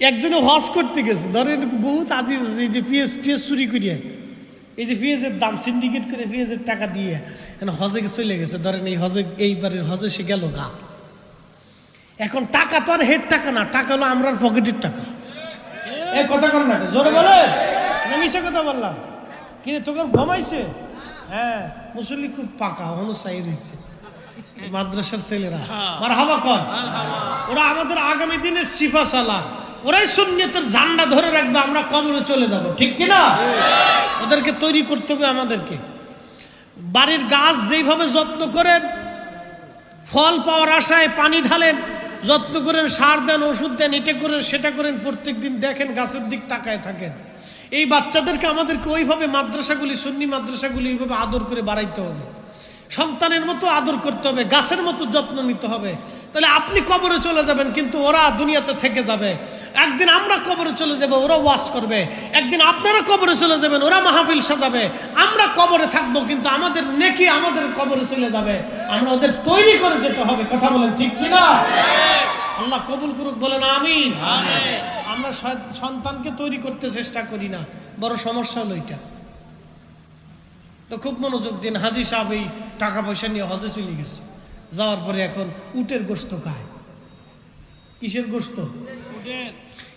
একজনে হজ করতে গেছে। ধরেন বহুত আজিজ এই যে পিএস টিএস চুরি করিয়ে। এই যে পেঁয়াজের দাম সিন্ডিকেট করে পেঁয়াজের টাকা দিয়ে এখন হজে চলে গেছে। ধরেন এই হজে এইবারের হজে সে গেল গা। এখন টাকা তো আর হেড টাকা না টাকা হলো আমরার পকেটের টাকা। এই কথা কর না জোরে বলে মিশে কথা বললাম। কিন্তু তোকে ঘুমাইছে? হ্যাঁ মুসল্লি খুব পাকা অনুসায়ী রয়েছে মাদ্রাসার ছেলেরা। আর হাবা কর। ওরা আমাদের আগামী দিনের সিফা সালা ওরাই শূন্যতের ঝান্ডা ধরে রাখবে, আমরা কবরে চলে যাব। ঠিক কিনা? ওদেরকে তৈরি করতে হবে আমাদেরকে। বাড়ির গাছ যেইভাবে যত্ন করেন, ফল পাওয়ার আশায় পানি ঢালেন, যত্ন করেন, সার দেন, ওষুধ দেন, এটা করেন, সেটা করেন প্রত্যেক দিন দেখেন, গাছের দিক তাকায় থাকেন। এই বাচ্চাদেরকে আমাদেরকে ওইভাবে মাদ্রাসাগুলি, সুন্নি মাদ্রাসাগুলি ওইভাবে আদর করে বাড়াইতে হবে। সন্তানের মতো আদর করতে হবে, গাছের মতো যত্ন নিতে হবে। তাহলে আপনি কবরে চলে যাবেন কিন্তু ওরা দুনিয়াতে থেকে যাবে। একদিন আমরা কবরে চলে যাব ওরা ওয়াশ করবে। একদিন আপনারা কবরে চলে যাবেন ওরা মাহফিল সাজাবে। আমরা কবরে থাকব কিন্তু আমাদের নেকি আমাদের কবরে চলে যাবে। আমরা ওদের তৈরি করে যেতে হবে কথা বলেন ঠিক কিনা? আল্লাহ কবুল করুক বলেন আমিন। আমরা সন্তানকে তৈরি করতে চেষ্টা করি না বড় সমস্যা হলো এটা। তো খুব মনোযোগ দিন হাজি সাহেব এই টাকা পয়সা নিয়ে হজে চলে গেছে। যাওয়ার পরে এখন উটের গোস্ত খায়। কিসের গোস্ত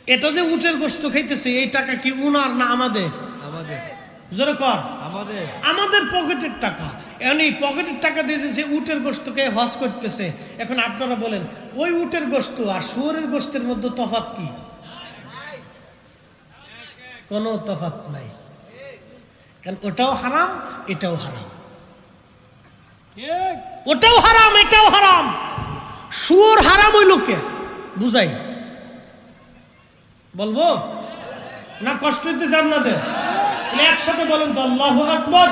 এটা যে উটের গোস্ত খাইতেছে এই টাকা কি উনার না আমাদের? আমাদের। জোরে কর। আমাদের। আমাদের পকেটের টাকা। এখন এই পকেটের টাকা দিয়ে যে উটের গোস্তকে হজ করতেছে এখন আপনারা বলেন ওই উটের গোস্ত আর শুয়োরের গোস্তের মধ্যে তফাত কি? কোনো তফাত নাই। কারণ ওটাও হারাম এটাও হারাম। ওটাও হারাম এটাও হারাম। শুয়োর হারাম ওই লোকে বুঝাই। বলব? না কষ্ট হইতেছে আপনাদের তাহলে একসাথে বলেন তো আল্লাহ আকবর।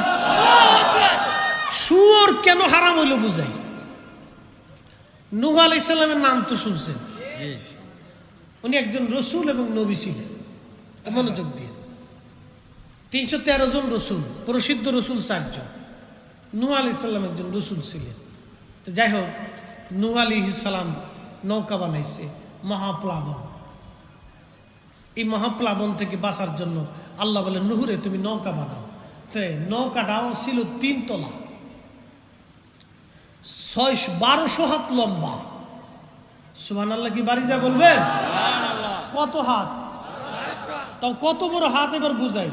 শুয়োর কেন হারাম হইল বুঝাই। নুহ আলাইসাল্লামের নাম তো শুনছেন। উনি একজন রসুল এবং নবী ছিলেন। মনোযোগ দিয়ে। তিনশো তেরো জন রসুল প্রসিদ্ধ রসুল চারজন। নূহ আলি সাল্লাম একজন রসুল ছিলেন। তো যাই হোক নূহ আলী নৌকা বানাইছে মহাপ্লাবন। এই মহাপ্লাবন থেকে বাঁচার জন্য আল্লাহ বলে নুহুরে তুমি নৌকা বানাও। তো নৌকাটাও ছিল তিন তলা। ছয় বারোশো হাত লম্বা। সুমান আল্লাহ কি বাড়ি যা বলবেন? কত হাত? তাও কত বড় হাত এবার বুঝাই।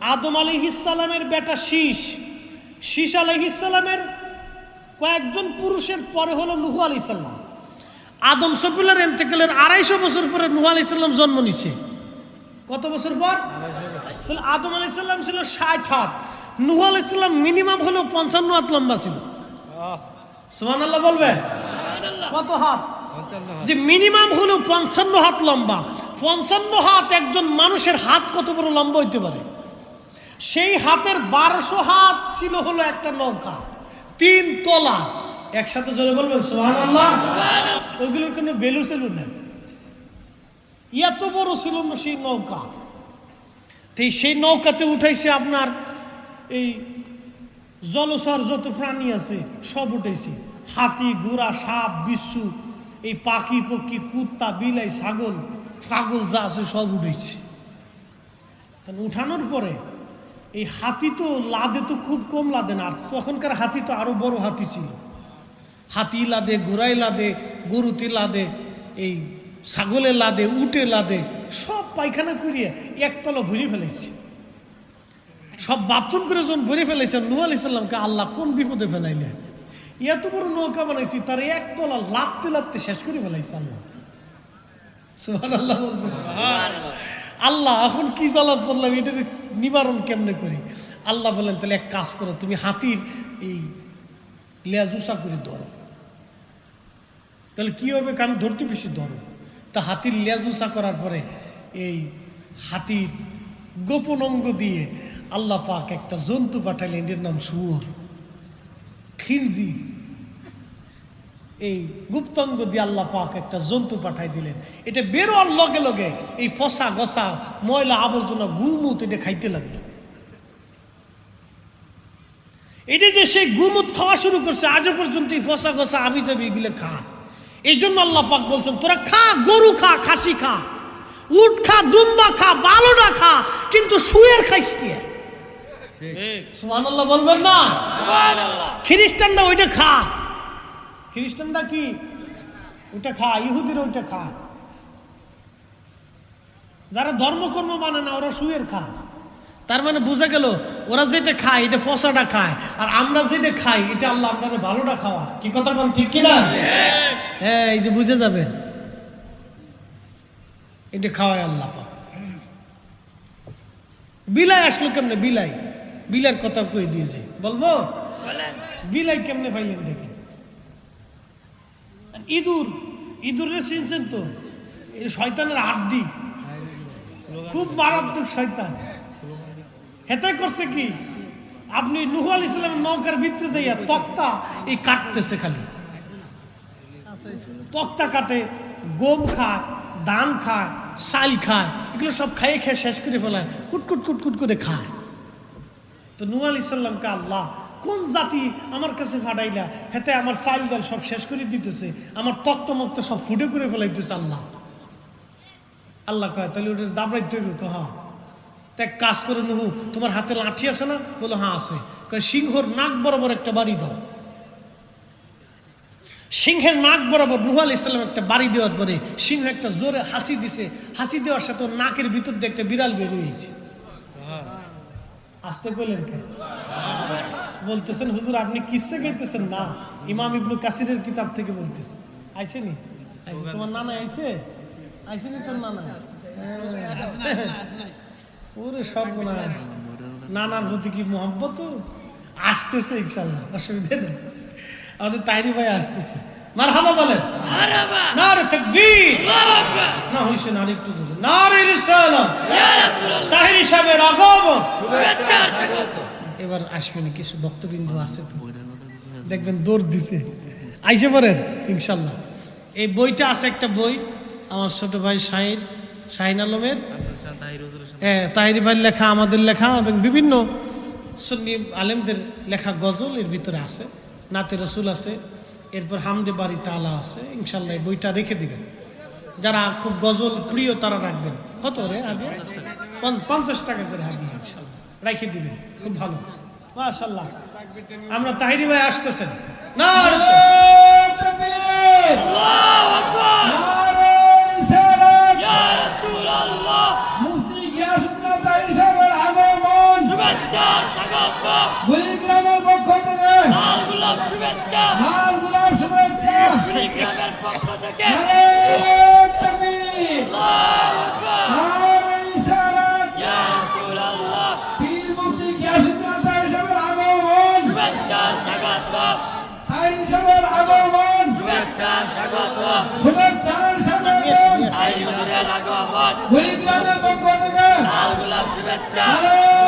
আদম আলী ইসালামের বেটা শীষ। শীষ আলী ইসালামের কয়েকজন পুরুষের পরে হলো নুহু আলী সাল্লাম আদম সফিলার এন্তেকালের আড়াইশো বছর পরে নুহু আলী সাল্লাম জন্ম নিছে। কত বছর পর? তাহলে আদম আলী সাল্লাম ছিল ষাট হাত। নুহু আলী সাল্লাম মিনিমাম হলো পঞ্চান্ন হাত লম্বা ছিল। সুমান আল্লাহ বলবেন কত হাত? যে মিনিমাম হলো পঞ্চান্ন হাত লম্বা। পঞ্চান্ন হাত একজন মানুষের হাত কত বড় লম্বা হইতে পারে? সেই হাতের বারোশো হাত ছিল হলো একটা নৌকা তিন তলা। একসাথে জোরে বলবেন সোহান আল্লাহ ওইগুলোর কোনো বেলু সেলু নেই এত বড় ছিল না সেই নৌকা। তো সেই নৌকাতে উঠাইছে আপনার এই জলচর যত প্রাণী আছে সব উঠেছে হাতি ঘোড়া সাপ বিচ্ছু এই পাখি পক্ষী কুত্তা বিলাই ছাগল ছাগল যা আছে সব উঠেছে তাহলে উঠানোর পরে এই হাতি তো লাদে তো খুব কম লাদে না আর তখনকার হাতি তো আরও বড় হাতি ছিল। হাতি লাদে ঘোড়াই লাদে গরুতে লাদে এই ছাগলে লাদে উটে লাদে সব পায়খানা করিয়ে একতলা ভরে ফেলেছে। সব বাথরুম করে যখন ভরে ফেলেছেন নূহ আলি সাল্লামকে আল্লাহ কোন বিপদে ফেলাইলে এত বড় নৌকা বানাইছি তার একতলা লাদতে লাদতে শেষ করে ফেলাইছে আল্লাহ। বলবেন আল্লাহ এখন কি জ্বালা পড়লাম এটার নিবারণ কেমনে করি? আল্লাহ বলেন, তাহলে এক কাজ করো, তুমি হাতির এই লেজ করে ধরো। তাহলে কি হবে কারণ ধরতে বেশি ধরো। তা হাতির লেজ করার পরে এই হাতির গোপন অঙ্গ দিয়ে আল্লাহ পাক একটা জন্তু পাঠাইলেন এর নাম শুয়োর। খিনজি এই গুপ্তঙ্গ দিয়ে আল্লাহ পাক একটা জন্তু পাঠাই দিলেন। এটা বেরোয়ার লগে লগে এই ফসা গসা ময়লা আবর্জনা গুমুত এটা খাইতে লাগল। এটা যে সেই গুমুত খাওয়া শুরু করছে আজও পর্যন্ত এই ফসা গসা আবি যাবি এগুলো খা। এই জন্য আল্লাহ পাক বলছেন তোরা খা গরু খা খাসি খা উট খা দুম্বা খা বালোটা খা কিন্তু শুয়ের খাইস কি? সুবহানাল্লাহ বলবেন না? খ্রিস্টানরা ওইটা খা। খ্রিস্টানরা কি? ওইটা খা ইহুদিরা ওইটা খা। যারা ধর্মকর্ম মানে না ওরা শুয়ের খা। তার মানে বোঝা গেল ওরা যেটা খায় এটা পচাটা খায় আর আমরা যেটা খাই এটা আল্লাহ আপনারা ভালোটা খাওয়া। কি কথা বল ঠিক কিনা? হ্যাঁ এই যে বুঝে যাবেন। এটা খাওয়ায় আল্লাহ পাক। বিলাই আসলো কেমনে? বিলাই। বিলার কথা কই দিয়েছে বলব? বিলাই কেমনে পাইলেন দেখেন। ইঁদুর, ইঁদুরের চিনছেন তো? শয়তানের হাড্ডি খুব মারাত্মক শয়তান। হেতে করছে কি? আপনি নুহ আল ইসলামের নৌকার ভিতরে যাইয়া তক্তা এই কাটতেছে খালি। তক্তা কাটে, গম খায়, ধান খায়, চাল খায়, এগুলো সব খাইয়ে খেয়ে শেষ করে ফেলায়। কুটকুট কুটকুট করে খায়। তো নুহ আল ইসলামকে আল্লাহ কোন জাতি আমার কাছে ফাটাইলা? হেতে আমার চাল ডাল সব শেষ করে দিতেছে। আমার তক্ত মক্ত সব ফুটে করে ফেলাইতেছে আল্লাহ। আল্লাহ কয়, তাহলে ওটা দাবড়াইতে হইব? কহ তা এক কাজ করে নুহু, তোমার হাতে লাঠি আছে না? বলো হ্যাঁ আছে। কয়, সিংহর নাক বরাবর একটা বাড়ি দাও। সিংহের নাক বরাবর নুহ আলি ইসলাম একটা বাড়ি দেওয়ার পরে সিংহ একটা জোরে হাসি দিছে। হাসি দেওয়ার সাথে নাকের ভিতর দিয়ে একটা বিড়াল বের হয়েছে। আসতে কইলেন কেন? বলতেছেন হুজুর আপনি কিসে গাইতেছেন? না ইমাম ইবনু কাসিরের কিতাব থেকে বলতেছেন আইছে নি তোমার নানা আইছে আইছে নি তোর নানা? হ্যাঁ। ওরে সর্বনাশ। নানার প্রতি কি মোহাম্মত আসতেছে ইনশাল্লাহ অসুবিধা নেই। আমাদের তাইরি ভাই আসতেছে। মার হাবা বলেন। না রে তাকবীর। না হইছে না আরেকটু জোরে। না রে রিসালাত তাহিরি সাহেবের আগমন। এবার আসবেন, কিছু ভক্তবিন্দু আছে তো। দেখবেন দৌড় দিছে। আইসে পড়েন, ইনশাল্লাহ। এই বইটা আছে একটা বই, আমার ছোট ভাই শাহিন শাহিন আলমের। হ্যাঁ তাহিরি ভাইয়ের লেখা, আমাদের লেখা, এবং বিভিন্ন সুন্নি আলেমদের লেখা গজল এর ভিতরে আছে। নাতে রসুল আছে, এরপর হামদে বাড়ি তালা আছে। ইনশাল্লাহ বইটা রেখে দিবেন। যারা খুব গজল প্রিয় তারা রাখবেন। কত রে আগে পঞ্চাশ টাকা করে হাদিস ইনশাল্লাহ। রেখে দিবেন। খুব ভালো। মাশাল্লাহ আমরা তাহিরি ভাই আসতেছেন। না মুফতি গিয়াসুদ্দিন তাহির সাহেবের আগমন কুড়িগ্রামের পক্ষ থেকে লাল গোলাপ শুভেচ্ছা। নারে তাকবীর, নারে তাহির সাহেবের আগমন শুভেচ্ছার স্বাগতম কুড়িগ্রামের পক্ষ থেকে নারে